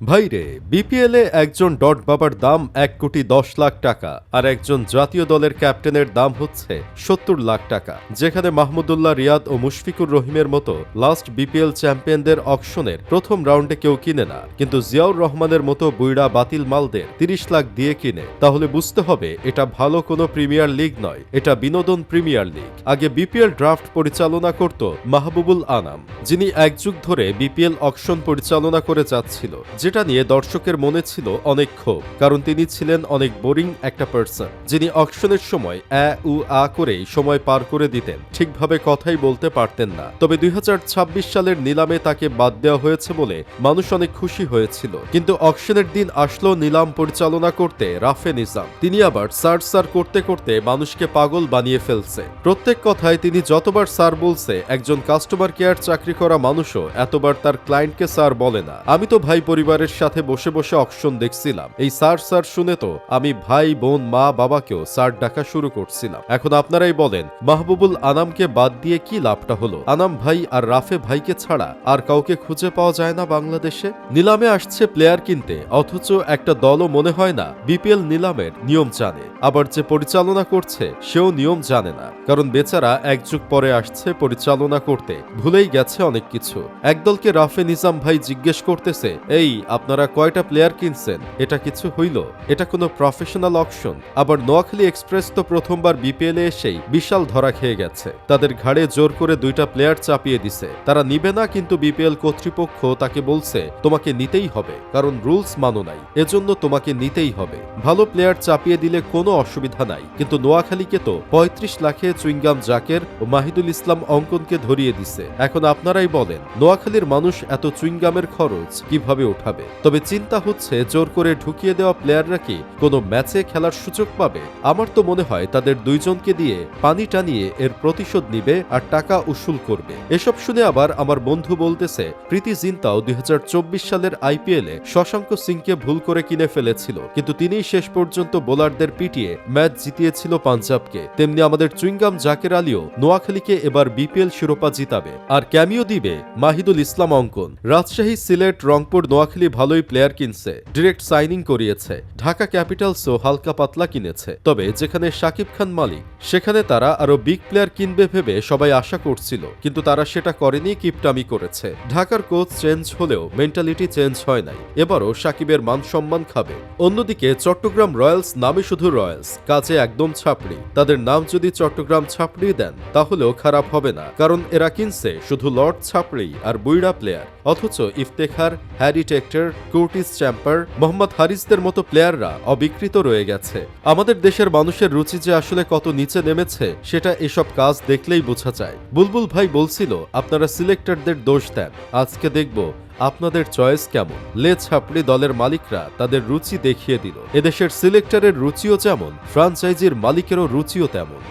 ভাইরে বিপিএলে একজন ডট বাবার দাম এক কোটি দশ লাখ টাকা আর একজন জাতীয় দলের ক্যাপ্টেনের দাম হচ্ছে সত্তর লাখ টাকা। যেখানে মাহমুদুল্লাহ রিয়াদ ও মুশফিকুর রহিমের মতো লাস্ট বিপিএল চ্যাম্পিয়নদের অকশনের প্রথম রাউন্ডে কেউ কিনে না। কিন্তু জিয়াউর রহমানের মতো বুইড়া বাতিল মালদের তিরিশ লাখ দিয়ে কিনে। তাহলে বুঝতে হবে, এটা ভালো কোনো প্রিমিয়ার লিগ নয়, এটা বিনোদন প্রিমিয়ার লিগ। আগে বিপিএল ড্রাফট পরিচালনা করত মাহবুবুল আনাম, যিনি এক যুগ ধরে বিপিএল অকশন পরিচালনা করে যাচ্ছিল। যেটা নিয়ে দর্শকের মনে ছিল অনেক ক্ষোভ, কারণ তিনি ছিলেন অনেক বোরিং একটা পার্সন যিনি অকশনের সময় অ্যা উ, আ করেই সময় পার করে দিতেন, ঠিকভাবে কথাই বলতে পারতেন না। তবে দুই সালের নিলামে তাকে বাদ দেওয়া হয়েছে বলে মানুষ অনেক খুশি হয়েছিল। কিন্তু অকশনের দিন আসলো নিলাম পরিচালনা করতে রাফে নিজাম। তিনি আবার সার সার করতে করতে মানুষকে পাগল বানিয়ে ফেলছে। প্রত্যেক কথায় তিনি যতবার স্যার বলছে, একজন কাস্টমার কেয়ার চাকরি করা মানুষও এতবার তার ক্লায়েন্টকে স্যার বলে না। আমি তো ভাই পরিবারের সাথে বসে বসে অকশন দেখছিলাম। এই স্যার স্যার শুনে তো আমি ভাই, বোন, মা, বাবাকেও স্যার ডাকা শুরু করছিলাম। এখন আপনারাই বলেন, মাহবুবুল আনামকে বাদ দিয়ে কি লাভটা হলো? আনাম ভাই আর রাফে ভাইকে ছাড়া আর কাউকে খুঁজে পাওয়া যায় না বাংলাদেশে? নিলামে আসছে প্লেয়ার কিনতে, অথচ একটা দলও মনে হয় না বিপিএল নিলামের নিয়ম জানে। আবার যে পরিচালনা করছে, সেও নিয়ম জানে না। কারণ বেচারা এক যুগ পরে আসছে পরিচালনা করতে। ভুলেই গেছে অনেক কিছু। একদলকে রাফে নিজাম ভাই জিজ্ঞেস করতেছে, এই আপনারা কয়টা প্লেয়ার কিনছেন? এটা কিছু হইল। এটা কোনো প্রফেশনাল অকশন আবার নোয়াখালী এক্সপ্রেস তো প্রথমবার বিপিএলে এসেই বিশাল ধরা খেয়ে গেছে। তাদের ঘাড়ে জোর করে দুইটা প্লেয়ার চাপিয়ে দিছে। তারা নিবে না কিন্তু বিপিএল কর্তৃপক্ষ তাকে বলছে, তোমাকে নিতেই হবে। কারণ রুলস মানো নাই। এজন্য তোমাকে নিতেই হবে। ভালো প্লেয়ার চাপিয়ে দিলে কোনো অসুবিধা নাই। কিন্তু নোয়াখালীকে তো পঁয়ত্রিশ লাখে চুইংগাম জাকের ও মাহিদুল ইসলাম অঙ্কনকে ধরিয়ে দিছে। এখন আপনারাই বলেন, নোয়াখালীর মানুষ এত চুইংগামের খরচ কীভাবে উঠাবে তবে চিন্তা হচ্ছে, জোর করে ঢুকিয়ে দেওয়া প্লেয়াররা কি কোনো ম্যাচে খেলার সুযোগ পাবে? আমার তো মনে হয় তাদের দুইজনকে দিয়ে পানি টানিয়ে এর প্রতিশোধ নিবে আর টাকা উসুল করবে। এসব শুনে আবার আমার বন্ধু বলতেছে, প্রীতি জিন্তাও দুই সালের আইপিএলে শশাঙ্ক সিংকে ভুল করে কিনে ফেলেছিল। কিন্তু তিনিই শেষ পর্যন্ত বোলারদের পিটিয়ে ম্যাচ জিতিয়েছিল পাঞ্জাবকে। তেমনি আমাদের চুইংগাম জাকের আলীও নোয়াখালীকে এবার বিপিএল শিরোপা জিতাবে। আর ক্যামিও দিবে মাহিদুল ইসলাম অঙ্কন। রাজশাহী, সিলেট, রংপুর, নোয়াখালী ভালোই প্লেয়ার কিনছে ডিরেক্ট সাইনিং করিয়েছে। ঢাকা ক্যাপিটালসও হালকা পাতলা কিনেছে। তবে যেখানে শাকিব খান মালিক, সেখানে তারা আরও বিগ প্লেয়ার কিনবে ভেবে সবাই আশা করছিল, কিন্তু তারা সেটা করেনি, কিপটামি করেছে। ঢাকার কোচ চেঞ্জ হলেও মেন্টালিটি চেঞ্জ হয় নাই। এবারও সাকিবের মান সম্মান খাবে। অন্যদিকে চট্টগ্রাম রয়্যালস নামে শুধু রয়্যালস, কাজে একদম ছাপড়ি। তাদের নাম যদি চট্টগ্রাম ছাপড়ি দেন, তাহলেও খারাপ হবে না। কারণ এরা কিনছে শুধু লর্ড ছাপড়ি আর বুইড়া প্লেয়ার অথচ Iftikhar, Harry Tector Curtis Campher Mohammad হারিসদের মতো প্লেয়াররা অবিকৃত রয়ে গেছে। আমাদের দেশের মানুষের রুচি যে আসলে কত নিচে নেমেছে, সেটা এসব কাজ দেখলেই বোঝা যায়। বুলবুল ভাই বলছিল, আপনারা সিলেক্টরদের দোষ দেন। আজকে দেখব আপনাদের চয়েস কেমন। লে ছাপড়ি দলের মালিকরা তাদের রুচি দেখিয়ে দিল। এদেশের সিলেক্টরের রুচিও যেমন, ফ্রাঞ্চাইজির মালিকেরও রুচিও তেমন।